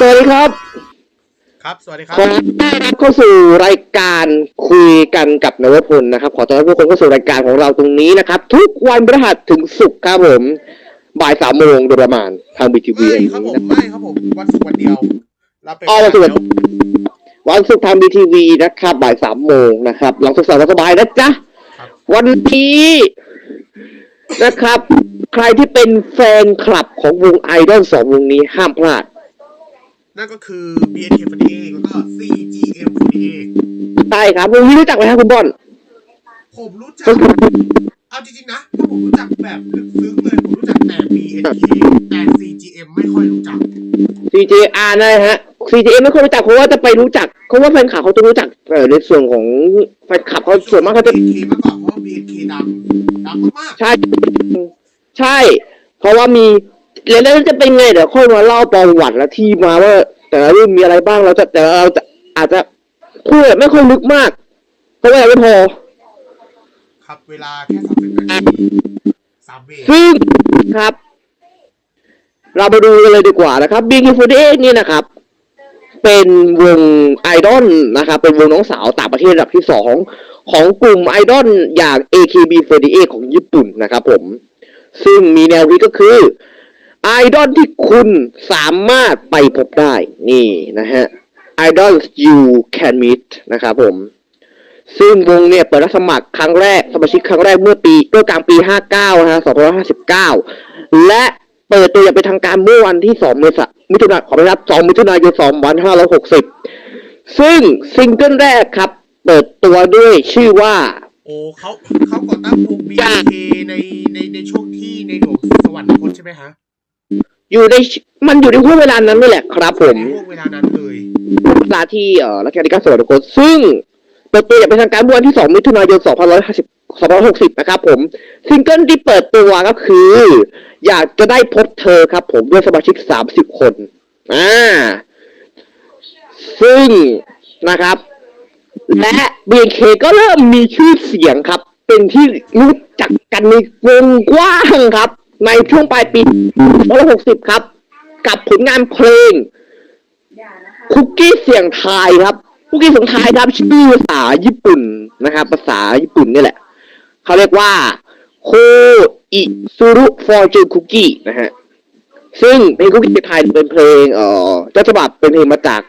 สวัสดีครับ ครับ สวัสดีครัขอต้อนรับเข้าสู่รายการคุยกันกับนวพลนะครับ ขอต้อนรับทุกคนเข้าสู่รายการของเราตรงนี้นะครับ ทุกวันพฤหัสถึงศุกร์ครับผม บ่ายสามโมงโดยประมาณทางบีทีวีไม่ครับผมไม่ครับผมวันศุกร์วันเดียวเราเป็นอ๋อวันศุกร์แล้ววันศุกร์ทางบีทีวีนะครับ บ่ายสามโมงนะครับหลังสุกร์สบายสบายๆนะจ๊ะครับวันนี้นะครับ ใครที่เป็นแฟนคลับของวงไอดอลสองวงนี้ห้ามพลาด นั่นก็คือ BNK48 แล้วก็ CGM48 ใช่ครับวงนี้รู้จักไหมครับคุณบอลผมรู้จัก เอาจริงๆนะถ้าผมรู้จักแบบลึกซึ้งเลยผมรู้จักแต่ BNK แต่ CGM ไม่ค่อยรู้จัก CJR นะฮะ CJM ไม่ค่อยรู้จักเพราะว่าจะไปรู้จักเพราะว่าแฟนคลับเขาจะรู้จักเอ่อในส่วนของแฟนคลับเขาส่วนมากเขาจะ BNK มากกว่าเพราะว่า BNK ดังดังมากใช่ ใช่ เพราะว่ามี แล้วแล้วจะเป็นไงเดี๋ยวค่อยมาเล่าประวัติและที่มาว่า แต่ละรุ่นมีอะไรบ้างเราจะแต่เราจะอาจจะพูดแบบไม่ค่อยลึกมากเพราะว่ายังไม่พอๆครับเวลาแค่สามสิบนาทีสามเบรกซึ่งครับ เราไปดูกันเลยดีกว่านะครับ b ิ k 4 8นี่นะครับ เป็นวงไอดอลนะครับ เป็นวงน้องสาวต่างประเทศระดับที่สองของกลุ่มไอดอลอย่าง AKB48 ของญี่ปุ่นนะครับผม ซึ่งมีแนวคิดก็คือ ไอดอลที่คุณสามารถไปพบได้ นี่นะฮะ Idol you can meet นะครับผม ซึ่งวงเนี่ยเปิดรับสมัครครั้งแรก สมาชิกครั้งแรกเมื่อปีเมื่อกลางปี 59 นะฮะ2559 และเปิดตัวอย่างเป็นทางการเมื่อวันที่2เมษายนมิถุนายนขอไปรับ 2 มิถุนายน 2560 ซึ่งซิงเกิลแรกครับ เปิดตัวด้วยชื่อว่า โอ้เขาเขาก่อตั้งวง B K ในในในช่วงที่ในหลวงสวรรคตใช่ไหมฮะ อยู่ในมันอยู่ในห่วงเวลานั้นนี่แหละครับผมในช่วงเวลานั้นเลยเวลาที่เอ่อรัชกาลที่9สวรรคตซึ่งเปิดตัวอย่างเป็นทางการเมื่อวันที่ 2 มิถุนายน 2550 2560 นะครับผม ซิงเกิลที่เปิดตัวก็คือ อยากจะได้พบเธอครับผมด้วยสมาชิก 30 คน อ่า ซึ่งนะครับ และ BNK ก็เริ่มมีชื่อเสียงครับ เป็นที่รู้จักกันในวงกว้างครับ ในช่วงปลายปี2560 ครับ กับผลงานเพลง คุกกี้เสียงทายครับ คุกกี้เสียงทายครับชื่อภาษาญี่ปุ่นนะครับ ภาษาญี่ปุ่นนี่แหละ เขาเรียกว่าโคอิซูรุฟอร์จูคุกกี้นะฮะ ซึ่งเพลงคุกกี้เสียงทายเป็นเพลง เอ่อต้นฉบับเป็นเพลงมาจาก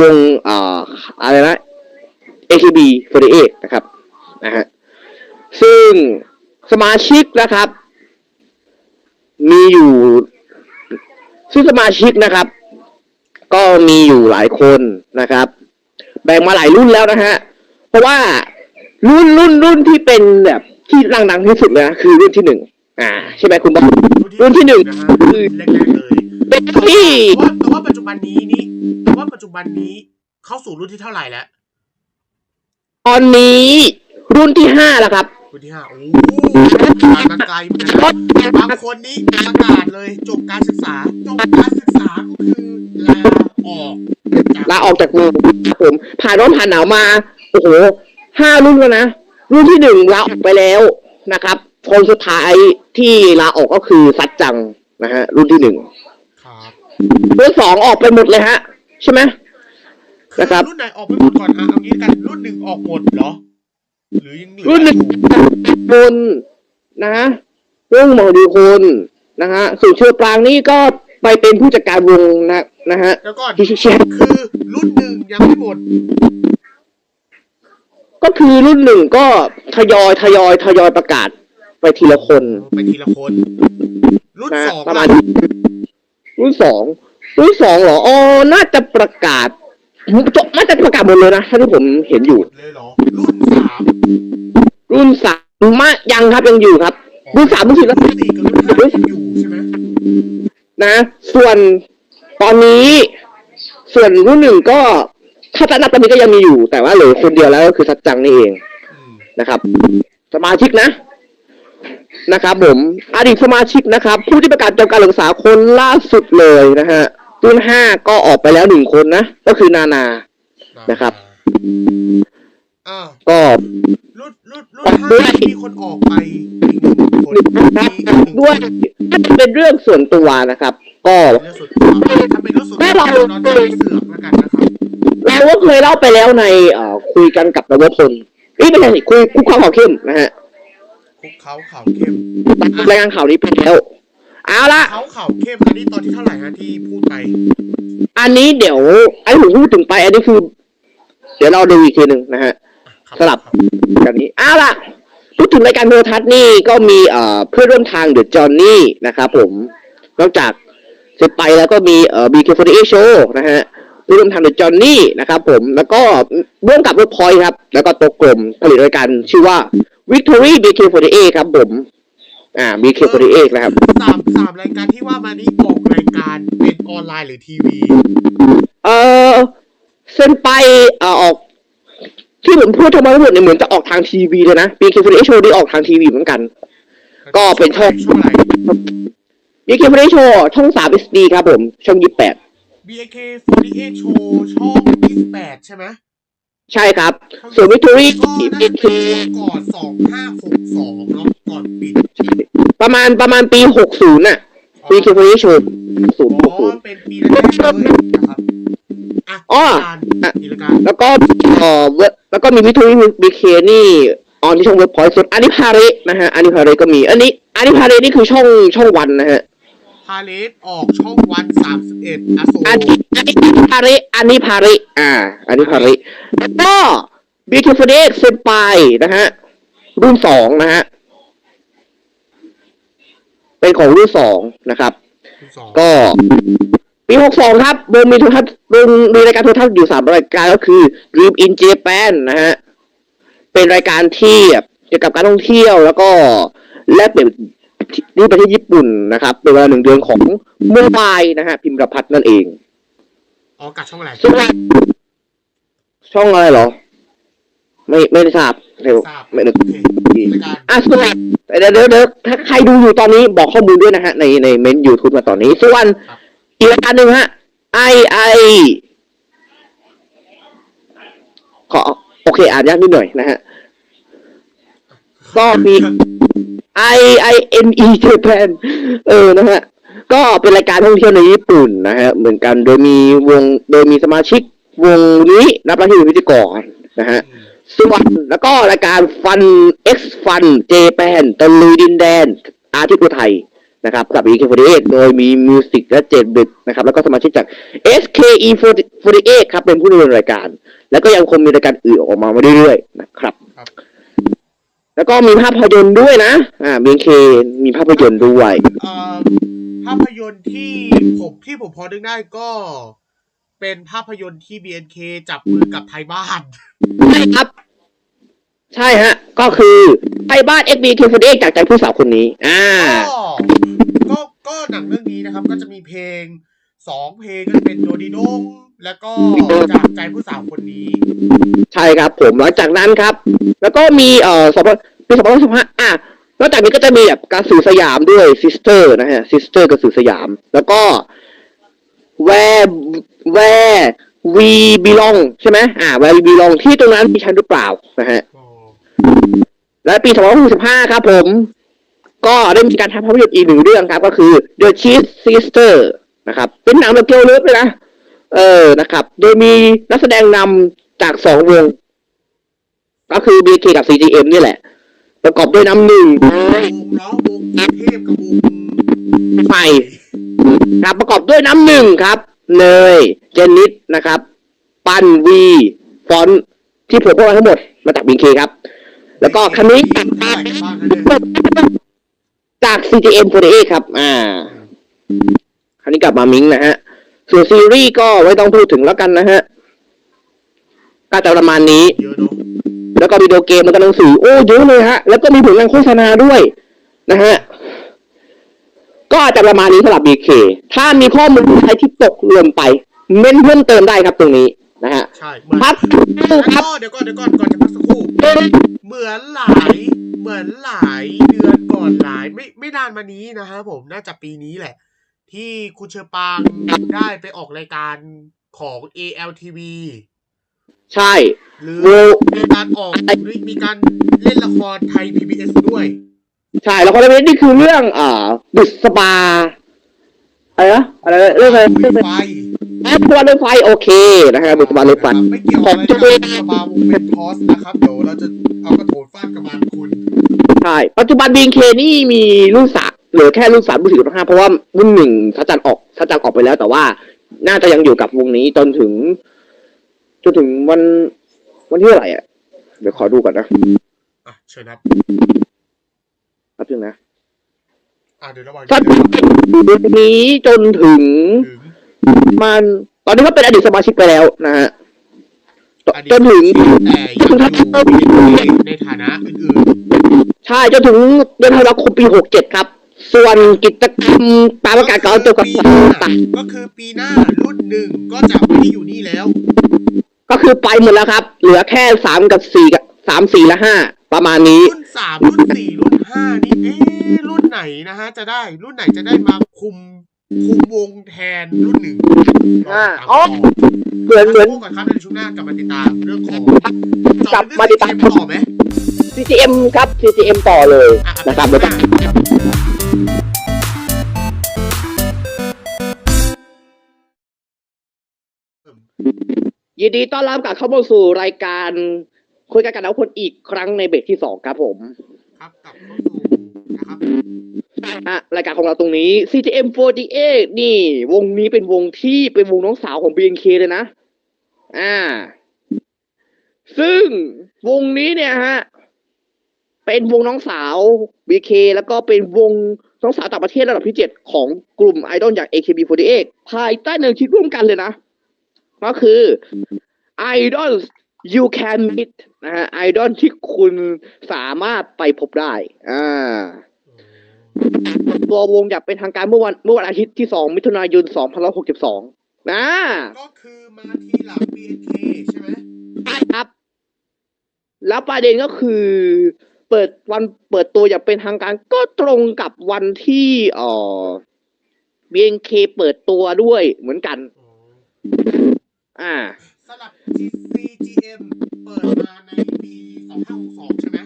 วงเอ่ออะไรนะ AKB48 นะครับนะฮะซึ่งสมาชิกนะครับ มีอยู่ซึ่งสมาชิกนะครับ ก็มีอยู่หลายคนนะครับ แบ่งมาหลายรุ่นแล้วนะฮะ เพราะว่ารุ่นรุ่นรุ่นที่เป็นแบบที่ดังๆที่สุดเลยนะคือรุ่นที่หนึ่งอ่า ใช่ไหมคุณบอลรุ่นที่หนึ่งนะฮะคือแรกๆเลยเป็นที่ แต่ว่าแต่ว่าปัจจุบันนี้นี่แต่ว่าปัจจุบันนี้เข้าสู่รุ่นที่เท่าไหร่แล้ว ตอนนี้รุ่นที่ห้าแล้วครับ รุ่นที่ห้าโอ้ผ่านมาไกลเหมือนกันนะบางคนนี้ประกาศเลยจบการศึกษาจบการศึกษาก็คือลาออกจากลาออกจากวงครับผม ผ่านร้อนผ่านหนาวมา โอ้โหห้ารุ่นแล้วนะ รุ่นที่หนึ่งลาออกไปแล้วนะครับ คนสุดท้ายที่ลาออกก็คือซัดจังนะฮะ รุ่นที่หนึ่งครับรุ่นสองออกไปหมดเลยฮะ ใช่ไหมนะครับรุ่นไหนออกไปหมดก่อนอะเอางี้กันรุ่นหนึ่งออกหมดเหรอ หรือยังเหลือรุ่นหนึ่งคนนะเรื่องหมอดีคนนะฮะสุเชื่อปรางนี่ก็ไปเป็นผู้จัดการวงนะนะฮะแล้วก่อนที่เชียร์คือรุ่นหนึ่งยังไม่หมด ก็คือรุ่นหนึ่งก็ทยอยทยอยทยอยประกาศไปทีละคน ไปทีละคน รุ่นนะสองประมาล่ะณรุ่นสองรุ่นสองเหรออ๋อน่าจะประกาศ น่าจะประกาศหมดเลยนะถ้าที่ผมเห็นอยู่ เลยเหรอรุ่นสามรุ่นสามมายังครับยังอยู่ครับ รุ่นสามรุ่นสี่แล้วรุ่นสี่กับรุ่นห้ายังอยู่ใช่ไหมนะ ส่วนตอนนี้ ส่วนรุ่นหนึ่งก็ถ้าจะนับตอนนี้ก็ยังมีอยู่ แต่ว่าเหลือคนเดียวแล้วก็คือสัจจังนี่เองอืมนะครับ สมาชิกนะนะครับ ผมอดีตสมาชิกนะครับ ผู้ที่ประกาศจบการศึกษาคนล่าสุดเลยนะฮะ รุ่นห้าก็ออกไปแล้วหนึ่งคนนะ ก็คือนานา นะครับ อ้าวก็ รุ่นรุ่นรุ่นห้ามีคนออกไปอีกหนึ่งคนนะครับมีอีกหนึ่งด้วยคนน่าจะเป็นเรื่องส่วนตัวนะครับ ก็เรื่องส่วนตัวถ้าเป็นเรื่องส่วนตัวเราจะไม่เสือกแล้วกันนะครับเราก็เคยเล่าไปแล้วในเอ่อคุยกันกับนวพลนี่ไม่ใช่สิคุยคุกข้าวข่าวเข้มนะฮะคุกเขาข่าวเข้มรายงานข่าวนี้ไปแล้ว เอาละเขาข่าวเข้มอันนี้ตอนที่เท่าไหร่ฮะที่พูดไป อันนี้เดี๋ยวไอ้ผมพูดถึงไป อันนี้คือ เดี๋ยวเราดูอีกทีหนึ่งนะฮะครับสลับกันนี้เอาละพูดถึงรายการโทรทัศน์นี่ก็มีเอ่อเพื่อนร่วมทางเดอะจอห์นนี่นะครับผมนอกจากเสร็จไปแล้วก็มีเอ่อ BK48 Show นะฮะเพื่อนร่วมทางเดอะจอห์นนี่นะครับผมแล้วก็ร่วมกับเวิร์กพอยครับ แล้วก็โตะกลมผลิตรายการชื่อว่า Victory BK48 ครับผม อ่า BK48 นะครับสามสามรายการที่ว่ามานี้ออกรายการเป็นออนไลน์หรือทีวี เออเส้นไปเอ่อออกที่ผมพูดทั้งหมดทั้งหมดเนี่ยเหมือนจะออกทางทีวีเลยนะ BK48 Show ได้ออกทางทีวีเหมือนกัน ก็เป็นช่องช่องไหน BK48 Show ช่อง3 SD ครับผม ช่อง28 BAK48 โชว์ช่อง28 ใช่ไหม ใช่ครับ ส่วน Victory ก็น่าจะเป็นก่อน2562เนาะก่อนปิดประมาณประมาณปี60น่ะ BK48 Show อ๋อ0เป็นปีแรกๆเลยนะครับอะอ๋อการกิจการ60แล้วก็เอ่อเว็บแล้วก็มี Victory BK นี่ออนที่ช่องเว็บพอยต์ส่วนอันนี้พาเรนะฮะอันนี้พาเรก็มี อันนี้อันนี้พาเรนี่คือช่องช่องวันนะฮะ พาเลสออกช่องวัน31อโศอันกนี้อันนี้พาเรอันนี้พาเรอ่า อันนี้พาเรแล้วก็ BK48 เซนไปนะฮะ รุ่นสองนะฮะ เป็นของรุ่นสองนะครับ สองก็ปีหกสองครับวงมีโทรทัศน์วงมีรายการโทรทัศน์อยู่สามรายการก็คือ Dream in Japan นะฮะ เป็นรายการที่เกี่ยวกับการท่องเที่ยวแล้วก็แลกเปลี่ยน ที่ประเทศญี่ปุ่นนะครับ เป็นเวลาหนึ่งเดือนของโมบายนะฮะพิมพ์ประพัฒน์นั่นเองออกกับช่องอะไรช่องช่องอะไรเหรอ ไม่ไม่ได้ทราบเร็วทราบไม่นึกโอเครายการอะส่วนเดี๋ยวเดี๋ยวเดี๋ยวถ้าใครดูอยู่ตอนนี้บอกข้อมูลด้วยนะฮะ ในในเมนยูทูบมาตอนนี้ ส่วนอีกรายการหนึ่งฮะไอไอขอโอเคอ่านยากนิดหน่อยนะฮะก็มี I I N E Japan เออนะฮะก็เป็นรายการท่องเที่ยวในญี่ปุ่นนะฮะเหมือนกันโดยมีวงโดยมีสมาชิกวงนี้รับหน้าที่เป็นพิธีกรนะฮะส่วนแล้วก็รายการฟัน X ฟันเจแปนตะลุยดินแดน อาทิตย์อุทัยนะครับกับ EK48 โดยมีมิวสิกและเจดบิดนะครับแล้วก็สมาชิกจาก SKE48 ครับเป็นผู้ดำเนินรายการ แล้วก็ยังคงมีรายการอื่นออกมาเรื่อยๆนะครับครับ แล้วก็มีภาพยนตร์ด้วยนะ อ่ามีเคมีภาพยนตร์ด้วย เอ่อภาพยนตร์ที่ผมที่ผมพอนึกได้ก็เป็นภาพยนตร์ที่ BNK จับมือกับไทยบ้าน ใช่ครับ ใช่ฮะ ก็คือไทยบ้าน XBK48 จากใจผู้สาวคนนี้ อ่า ก็ก็ก็หนังเรื่องนี้นะครับ ก็จะมีเพลง สองเพลงก็จะเป็นโดดีดงแล้วก็จากใจผู้สาวคนนี้ ใช่ครับผมหลังจากนั้นครับ แล้วก็มีเอ่อสองปีสองพันสิบห้าอะนอกจากนี้ก็จะมีแบบการสื่อสยามด้วยซิสเตอร์นะฮะซิสเตอร์กับสื่อสยาม แล้วก็แวร์แวร์วีบีลองใช่ไหมอ่าแวร์วีบีลองที่ตรงนั้นมีชั้นหรือเปล่านะฮะอ๋อและปี2565ครับผม ก็ได้มีการทำภาพยนตร์อีกหนึ่งเรื่องครับ ก็คือ The Cheese Sister นะครับ เป็นหนังแบบเกลเลิฟเลยนะเออนะครับ โดยมีนักแสดงนำจากสองวง ก็คือ BK กับ CGM นี่แหละ ประกอบด้วยน้ำหนึ่งวงเนาะวงเทพกับวงไฟครับประกอบด้วยน้ำหนึ่งครับ เนย เจนนิดนะครับ ปันวี ฟอนต์ที่ผมพูดมาทั้งหมดมาจาก BK ครับ แล้วก็คันนี้เท่าไหร่กันบ้างคะเนี่ยจาก CGM 48 ครับ อ่า คราวนี้กลับมามิงนะฮะส่วนซีรีส์ก็ไม่ต้องพูดถึงแล้วกันนะฮะก็จะประมาณนี้เยอะเนาะแล้วก็วิดีโอเกมแล้วก็หนังสือโอ้เยอะเลยฮะ แล้วก็มีผลงานโฆษณาด้วยนะฮะก็จะประมาณนี้สำหรับ BK ถ้ามีข้อมูลอะไรที่ตกหล่นไป เม้นเพิ่มเติมได้ครับตรงนี้นะฮะใช่เหมือนครับแล้วครับก็เดี๋ยวก่อนเดี๋ยวก่อนก่อนจะพักสักครู่เหมือนหลายเหมือนหลายเดือนก่อนหลายไม่ไม่นานมานี้นะครับผมน่าจะปีนี้แหละ ที่คุณเชอปางได้ไปออกรายการของ ALTV ใช่ หรือโวมีการออกมีการเล่นละครไทย PBS ด้วย ใช่แล้วก็เรื่องนี้นี่คือเรื่องอ่าบุษบาอะไรนะอะไรนะเรื่องอะไรคุเรื่องยอะไรไฟแอปวันรถไฟโอเคนะครับบุกบาลรถไฟไม่เกี่ยวอะไรกับสบาวงเมนทอสนะครับเดี๋ยวเราจะเอากระโถนฟาดกับมันคุณ ใช่ ปัจจุบัน BNK นี่มีรุ่นสาม เหลือแค่รุ่นสามรุ่นสี่รุ่นห้าเพราะว่ารุ่นหนึ่งทัจันออกทัจันออกไปแล้ว แต่ว่าน่าจะยังอยู่กับวงนี้จนถึง จนถึงวันวันที่เท่าไหร่อะเดี๋ยวขอดูก่อนนะอะเชิญครับแป๊บนึงนะอะเดี๋ยวระหว่างทันี้จันรุ่นนี้จนถึงถึงมันตอนนี้ก็เป็นอดีตสมาชิกไปแล้วนะฮะอดีตจนถึงแต่ยังอยู่ในฐานะอื่นใช่จนถึงเดือนธันวาคมปีหกเจ็ดครับ ส่วนกิจกรรมตามๆประกาศการเกี่ยวกับปีหน้าก็คือปีหน้ารุ่นหนึ่งก็จะไม่ได้อยู่นี่แล้ว ก็คือไปหมดแล้วครับ เหลือแค่สามกับสี่กับสามสี่และห้าประมาณนี้ รุ่นสามรุ่นสี่รุ่นห้านี่เอ๊ะรุ่นไหนนะฮะ จะได้รุ่นไหนจะได้มาคุมคุมวงแทนรุ่นหนึ่งอ่าอ๋อ เหมือนเหมือน ก่อนครับในช่วงหน้ากลับมาติดตามเรื่องของกลับมาติดตามเจาะลึกเรื่อง CGM ต่อไหม CGM ครับ CGM ต่อเลยอะนะครับไปแล้วช่วก็ง ยินดีต้อนรับกลับเข้ามาสู่รายการคุยกันกับนักคนอีกครั้งในเบรกที่สองครับผมครับกลับเข้าสู่นะครับอะรายการของเราตรงนี้ CGM 48 นี่ วงนี้เป็นวงที่เป็นวงน้องสาวของ BNK เลยนะ อ่า ซึ่งวงนี้เนี่ยฮะ เป็นวงน้องสาว BK แล้วก็เป็นวงน้องสาวต่างประเทศระดับที่เจ็ดของกลุ่มไอดอลอย่าง AKB48 ภายใต้แนวคิดร่วมกันเลยนะ ก็คือ Idol you can meet นะฮะไอดอลที่คุณสามารถไปพบได้ อ่าตัววงอยากเป็นทางการเมื่อวันเมื่อวันอาทิตย์ที่ 2 มิถุนายน 2562 นะ ก็คือมาทีหลัง BNK ใช่ไหมใช่ครับ แล้วประเด็นก็คือ เปิดวันเปิดตัวอย่างเป็นทางการ ก็ตรงกับวันที่เอ่อ BNK เปิดตัวด้วยเหมือนกัน อ๋ออ่าสลับ CGM เปิดมาในปี 2562 ใช่ไหม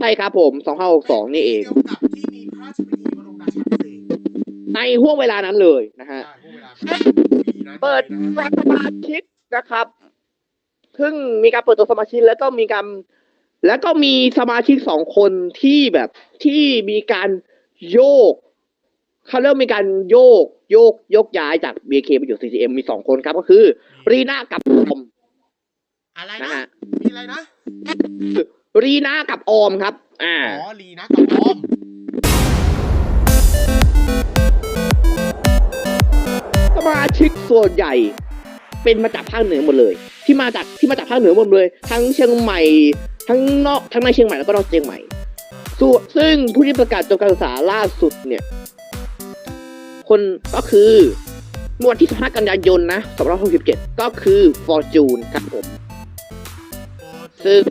ใช่ครับผม2562นี่เอง เกี่ยวกับที่มีพระราชพิธีบรมราชาภิเษกในห่วงเวลานั้นเลยนะฮะใช่พวกเวลาปีนั้นเปิดนะฮะสมาชิกนะครับ ซึ่งมีการเปิดตัวสมาชิกแล้วก็มีการ แล้วก็มีสมาชิกสองคนที่แบบที่มีการโยก เขาเริ่มมีการโยกโยกโยกย้ายจาก BK ไปอยู่ CCM มีสองคนครับก็คือ รีน่ากับออมอะไรนะนะฮะมีอะไรนะ รีน่ากับออมครับ อ่า อ๋อ ลีนะกับออมสมาชิกส่วนใหญ่เป็นมาจากภาคเหนือหมดเลย ที่มาจากที่มาจากภาคเหนือหมดเลย ทั้งเชียงใหม่ ทั้งนอกทั้งในเชียงใหม่แล้วก็นอกเชียงใหม่ส่วนซึ่งผู้ที่ประกาศจบการศึกษาล่าสุดเนี่ย คนก็คือเมื่อวันที่ 15 กันยายนนะ2567 ก็คือ Fortune ครับผม ซึ่ง